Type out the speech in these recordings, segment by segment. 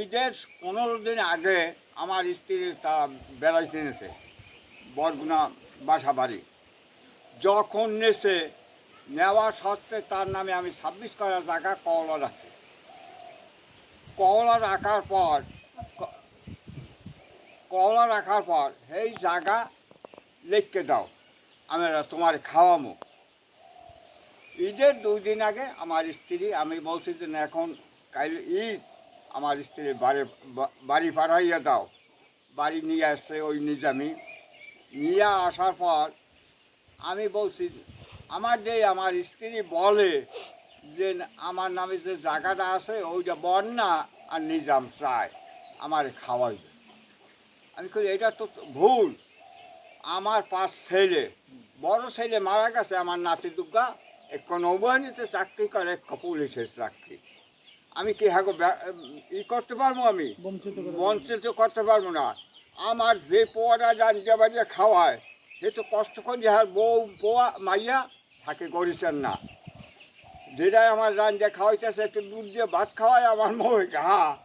ঈদের পনেরো দিন আগে আমার স্ত্রী তারা বেড়াইতে এনেছে বরগুনা বাসা বাড়ি। যখন নেছে নেওয়া সত্ত্বে তার নামে আমি ছাব্বিশ করা টাকা কওলা রাখি। কওলা রাখার পর কওলা রাখার পর সেই জায়গা লিখকে দাও, আমি তোমার খাওয়ামো। ঈদের দুই দিন আগে আমার স্ত্রী, আমি বলছি যে এখন কাল ঈদ আমার স্ত্রী বাড়ি বাড়ি পাঠাইয়া দাও। বাড়ি নিয়ে আসছে ওই নিজামি। নিয়ে আসার পর আমি বলছি, আমার যে আমার স্ত্রী বলে যে আমার নামে যে জায়গাটা আছে, ওইটা বন্যা আর নিজাম চায়, আমার খাওয়াইবে আমি কই, এটা তো ভুল। আমার পাঁচ ছেলে, বড় ছেলে মারা গেছে, আমার নাতি দুর্গা, এক নৌবাহিনীতে চাকরি করে, এক পুলিশের চাকরি। আমি কি হ্যাঁ ই করতে পারব আমি? বঞ্চিত করতে পারব। না। আমার যে পোয়াটা রান্না বাজিয়ে খাওয়ায় সে তো কষ্ট করে আর বউ পোয়া মাইয়া থাকে করিছেন না। যেটাই আমার রান্না খাওয়াইতেছে একটু দুধ দিয়ে ভাত খাওয়ায় আমার মনে হা।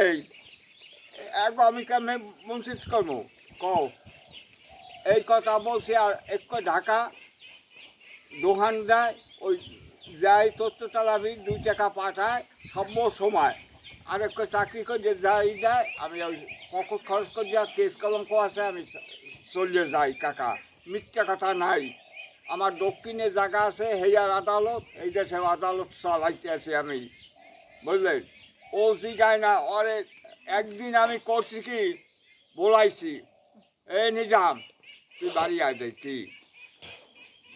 এই একবার আমি কেমন বঞ্চিত করব? কও। এই কথা বলছি আর একটু ঢাকা দোকান দেয় ওই যাই তথ্য চালাবি দুই টাকা পাঠায় সব সময়। আর একটু চাকরি করে যাই, দেয়, আমি ওই পকেট খরচ করে যা কেস কলম আছে আমি চলে যাই, কাকা। মিথ্যা কথা নাই। আমার দক্ষিণে জায়গা আছে, হেয়ার আদালত, এই দেশে আদালত চালাইতে আছি আমি। বুঝলেন? ও জিগায় না, ওরে একদিন আমি করছি কি? বলাইছি এ নিজাম, তুই বাড়ি আয় দেখ।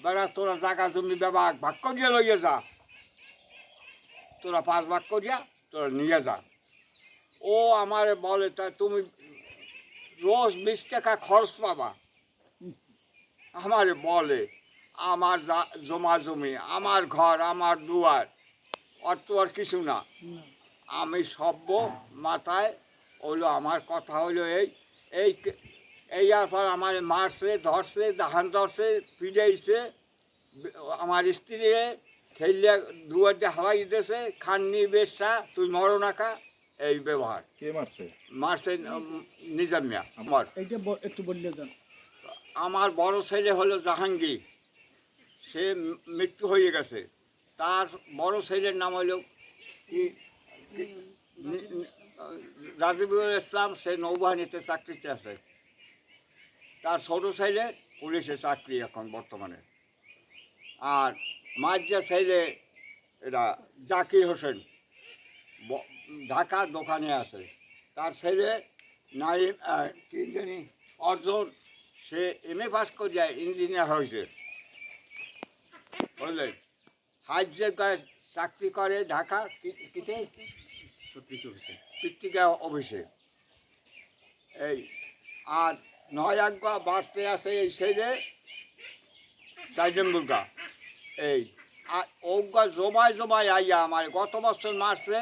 বেড়া, তোরা জায়গা জমি ব্যবহার ভাগ করিয়া লইয়া যা। তোরা পাঁচ ভাগ করিয়া তোরা নিয়ে যা। ও আমারে বলে, তা তুমি রোজ বিশ টাকা খরচ পাবা? আমারে বলে, আমার জমা জমি, আমার ঘর, আমার দুয়ার অত আর কিছু না। আমি সভ্য মাথায় হইল, আমার কথা হইল এই এই কে- এই আর পর আমার মারছে ধরছে দাহান ধরছে পিড়াইছে আমার স্ত্রী ঠেললে দুয়ার দিয়ে হাওয়াই দিতেছে খাননি বেশা তুই মরো নাকা এই ব্যবহার। কে মারছে? মারছে উম, নিজাম মিয়া আমার। এইটা একটু বললে যান। আমার বড় ছেলে হলো জাহাঙ্গীর সে মৃত্যু হয়ে গেছে। তার বড় ছেলের নাম হলো নি- নি- রাজিবুল ইসলাম সে নৌবাহিনীতে চাকরিতে আছে। তার ছোট ছেলে পুলিশে চাকরি এখন বর্তমানে। আর মাঝে ছেলে এটা জাকির হোসেন ব- ঢাকা দোকানে আছে। তার ছেলে নাইম কি জানি অর্জন সে এম এ পাস করে যায় ইঞ্জিনিয়ার হয়েছে। বুঝলেন? হাজ জায়গায় চাকরি করে ঢাকা কিতে? পত্রিকা অফিসে। এই আর নয় আজ্ঞা বাঁচতে আসে এই ছেলে। সাইজেম্বুর্গা এই। আর ওগা জমায় জমায় আইয়া আমার গত বছর মাসে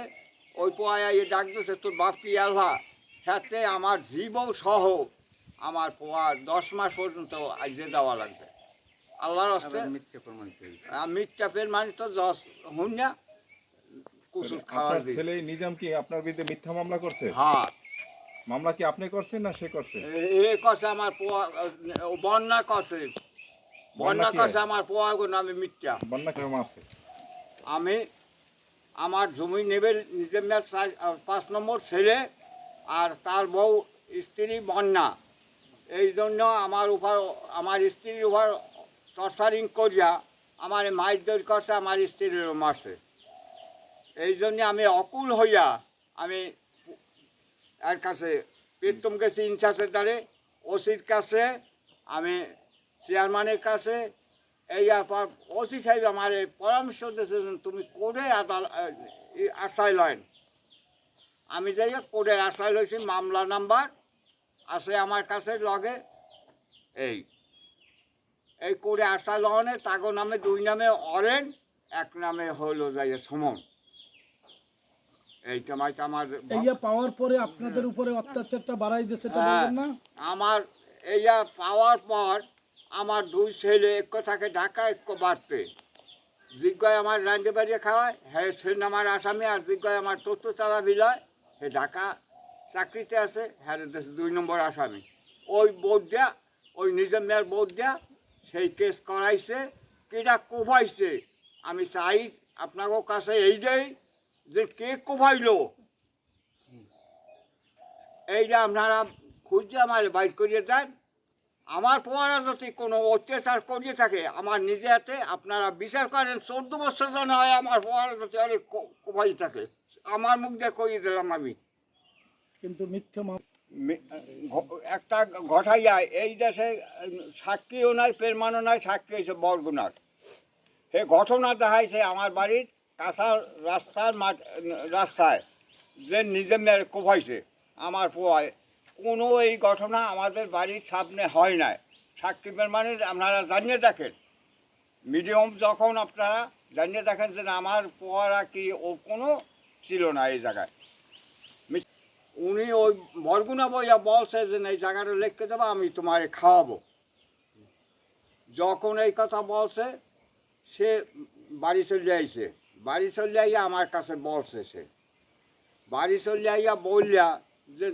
ওই পোয়ায় আইয়ে ডাক দিয়েছে তোর বাপ কি আল্লাহ? সাথে আমার জীবও সহ আমার পোয়া দশ মাস পর্যন্ত আইজে দেওয়া লাগবে। আল্লাহর হস্তে মিথ্যে প্রমাণিত মানে তো দশ হুন না? কুসুর খাওয়া আপনার ছেলে নিজাম কি আপনার বিরুদ্ধে মিথ্যা মামলা করছে? হ্যাঁ। মামলা কি আপনি করছেন না সে করছে? এ- কষে আমার বন্যা কষে বন্যা বন্যা কি? কষে আমার পোয়া গো নামে মিথ্যা। বন্যা কেউ মারছে? আমি আমার জমি নেবে নিজের মেয়ের আহ, পাঁচ নম্বর ছেলে আর তার বউ স্ত্রী বন্যা। এই জন্য আমার উপর আমার স্ত্রীর উপর টর্চারিং করিয়া আমার মাইর করছে আমার স্ত্রীর মাসে এই জন্য আমি অকুল হইয়া আমি এর কাছে প্রীতম গেছি ইনচার্জের দ্বারে, ওসির কাছে, আমি চেয়ারম্যানের কাছে, এই আপা- ওসি সাহেব আমার পরামর্শ দিয়েছেন, তুমি কোর্টে আদাল আশ্রয় লয়েন আমি যাই হোক কোর্টের আশ্রয় লইছি, মামলা নাম্বার আছে আমার কাছে লগে, এই। এই কোর্টে আশ্রয় লহনে তাগো নামে, দুই নামে অরেন, এক নামে হলো যাই সুমন। এইটা মাইটা আমার এইয়া পাওয়ার পরে আপনাদের উপরে অত্যাচারটা বাড়াই দিয়েছে এটা হ্যাঁ। বলবেন না? আমার এইয়া পাওয়ার পর আমার দুই ছেলে এক থাকে ঢাকা এক বাড়তে। জিজ্ঞায় আমার রান্ডে বাড়িয়ে খাওয়ায় হ্যাঁ সে আমার আসামি আর জিজ্ঞায় আমার তথ্য চালা বিলায় সে ঢাকা চাকরিতে আছে হ্যাঁ দেশে দুই নম্বর আসামি। ওই বোর্ডটা ওই নিজামের বোর্ডটা সেই কেস করাইছে কেটা কোভাইছে আমি চাই আপনাদের কাছে এইটাই যে কে কোভাইলো? এইটা আপনারা খুঁজে আমার বাইর করিয়ে দেন। আমার পড়া যদি কোনো অত্যাচার করিয়ে থাকে। আমার নিজে হাতে আপনারা বিচার করেন। চোদ্দ বছর জন হয় আমার পড়া যদি অনেক কোভাই থাকে। আমার মুখ দিয়ে করিয়ে দিলাম আমি। কিন্তু মিথ্যে মামলা মি- ঘ- একটা এই দেশে সাক্ষীও নাই পেরমানও নাই সাক্ষী হয়েছে বরগুনার। সে ঘটনা দেখাইছে আমার বাড়ির। কাঁচা রাস্তার মাঠ, রাস্তায় যে নিজে মেরে কোভাইছে আমার পোয়ায় কোনো এই ঘটনা আমাদের বাড়ির সামনে হয় নাই। সাক্ষী পেরমানের আপনারা জানিয়ে দেখেন। মিডিয়াম যখন আপনারা জানিয়ে দেখেন যে আমার পোয়ারা কি ও কোনো ছিল না এই জায়গায়। উনি ওই বরগুনা বইয়া বলছে যে এই জায়গাটা লিখতে দেবো, আমি তোমারে খাওয়াবো। যখন এই কথা বলছে, সে বাড়ি চলে আইছে। বাড়ি চলে আইয়া আমার কাছে বলছে সে। বাড়ি চলে আইয়া বললা যে,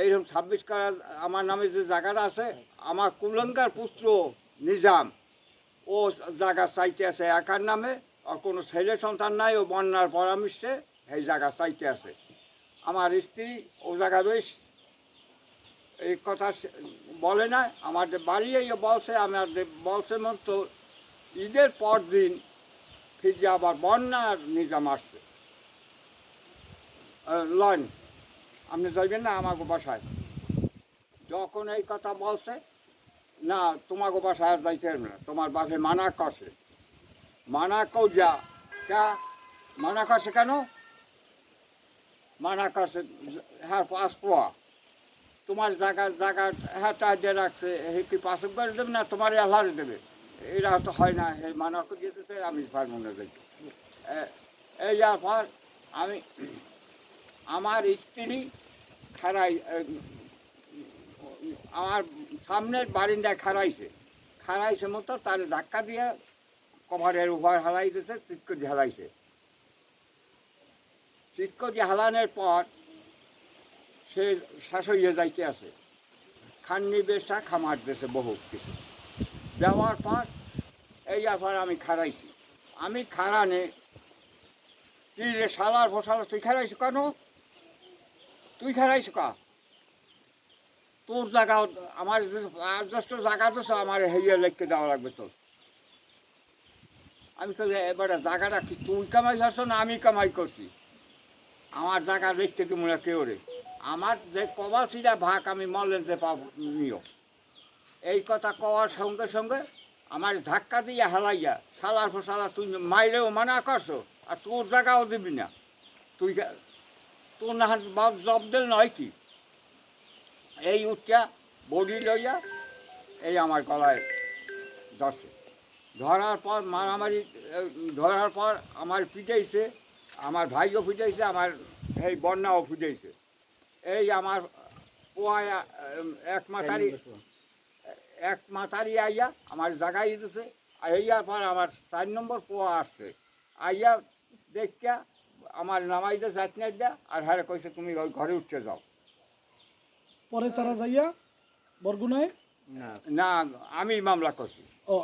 এইরকম ছাব্বিশ কারা, আমার নামে যে জায়গাটা আছে, আমার কুলঙ্কার পুত্র নিজাম, ও জায়গা চাইতে আছে একার নামে, আর কোনো ছেলে সন্তান নাই, ও বন্যার পরামর্শে এই জায়গা চাইতে আছে আমার স্ত্রী ও জায়গা বেশ, এই কথা বলে না, আমার বাড়ি বলছে, আমার বলছে মতো ঈদের পর দিন ফিরে আবার বন্যা আর নিজাম আসছে। লন, আপনি যাইবেন না আমাকে বাসায়? যখন এই কথা বলছে, না তোমাকে বাসায় আর যাইতে না। তোমার বাপে মানা করছে। মানা কও যা কা? মানা করছে কেন? মানা করছে হ্যাঁ পাঁচ পোয়া তোমার জায়গা জায়গা হ্যাঁ টাইডে রাখছে। হে কি পাঁচ করে দেবে না? তোমার এলারে দেবে। এরা তো হয় না হে মানা করে দিতেছে আমি পারব না দেখি এই যার পর আমি, আমার স্ত্রী খারাই আমার সামনের বারিন্দায় খারাইছে। খারাইছে মতো তার ধাক্কা দিয়ে কভারের উপর হালাই দিয়েছে চিৎকটি হালাইছে। চিৎকটি হালানোর পর সে শাসইয়ে যাইতে আছে। খান্নি বেশা খামার দেশে বহু কিছু। যাওয়ার পর এই ব্যাপার আমি খারাইছি আমি খারানে তুই রে সালার ফসালা তুই খারাইছ কেন? তুই খারাইছ কা? তোর জায়গা, আমার জাস্ট জায়গা তো আমার হেয়ে লিখতে দেওয়া লাগবে তোর। আমি তো এবারে জায়গাটা কি, তুই কামাই করছ না আমি কামাই করছি? আমার জায়গা লিখতে কি মনে কেউ রে? আমার যে কবাসিটা ভাগ, আমি মরলেন যে পাব, নিও। এই কথা কওয়ার সঙ্গে সঙ্গে আমার ধাক্কা দিয়ে হালাইয়া সালার ফসালা তুই মাইরেও মানা করছ আর তোর জায়গাও দিবি না। তুই তোর না বাপ জব দিল নয় কি? এই উঠটা বডি লইয়া এই আমার গলায় ধরছে। ধরার পর মারামারি ধরার পর আমার পিটাইছে, আমার ভাইও পিটাইছে, আমার এই বন্যাও পিটাইছে। এই আমার পোয়া এক মাথারি এক মাথারি আইয়া আমার জাগাই দিতেছে আইয়া পর আমার চার নম্বর পোয়া আসছে। আইয়া দেখা আমার নামাই দিয়ে যাতনাই দেয়া আর হ্যাঁ কইছে তুমি ওই ঘরে উঠতে যাও। পরে তারা যাইয়া বরগুনায়? না আমি মামলা করছি। ও